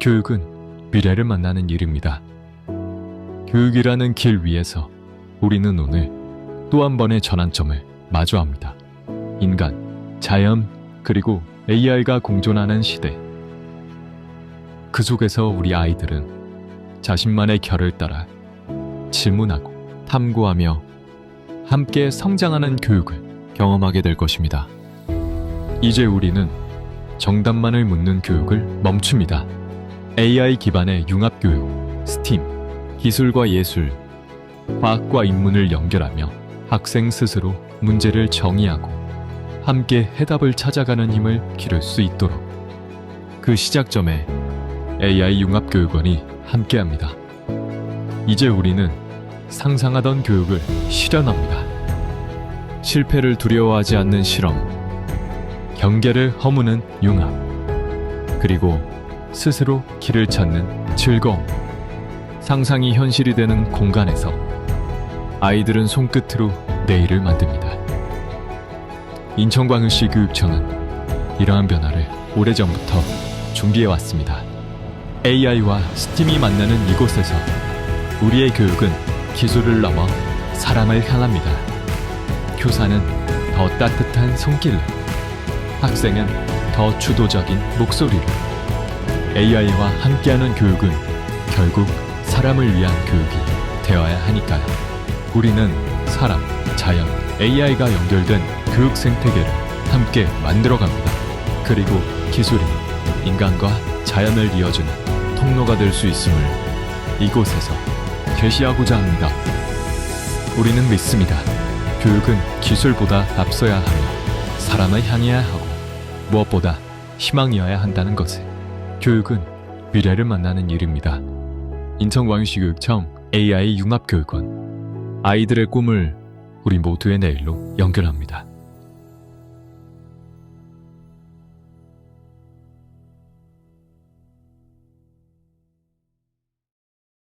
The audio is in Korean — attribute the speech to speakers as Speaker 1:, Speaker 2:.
Speaker 1: 교육은 미래를 만나는 일입니다. 교육이라는 길 위에서 우리는 오늘 또 한 번의 전환점을 마주합니다. 인간, 자연, 그리고 AI가 공존하는 시대. 그 속에서 우리 아이들은 자신만의 결을 따라 질문하고 탐구하며 함께 성장하는 교육을 경험하게 될 것입니다. 이제 우리는 정답만을 묻는 교육을 멈춥니다. AI 기반의 융합교육, STEAM, 기술과 예술, 과학과 인문을 연결하며 학생 스스로 문제를 정의하고 함께 해답을 찾아가는 힘을 기를 수 있도록 그 시작점에 AI 융합교육원이 함께합니다. 이제 우리는 상상하던 교육을 실현합니다. 실패를 두려워하지 않는 실험, 경계를 허무는 융합, 그리고 스스로 길을 찾는 즐거움. 상상이 현실이 되는 공간에서 아이들은 손끝으로 내일을 만듭니다. 인천광역시 교육청은 이러한 변화를 오래전부터 준비해 왔습니다. AI와 스팀이 만나는 이곳에서 우리의 교육은 기술을 넘어 사람을 향합니다. 교사는 더 따뜻한 손길로, 학생은 더 주도적인 목소리로, AI와 함께하는 교육은 결국 사람을 위한 교육이 되어야 하니까요. 우리는 사람, 자연, AI가 연결된 교육 생태계를 함께 만들어갑니다. 그리고 기술이 인간과 자연을 이어주는 통로가 될 수 있음을 이곳에서 제시하고자 합니다. 우리는 믿습니다. 교육은 기술보다 앞서야 하며 사람을 향해야 하고 무엇보다 희망이어야 한다는 것을. 교육은 미래를 만나는 일입니다. 인천광역시 교육청 AI 융합교육원 아이들의 꿈을 우리 모두의 내일로 연결합니다.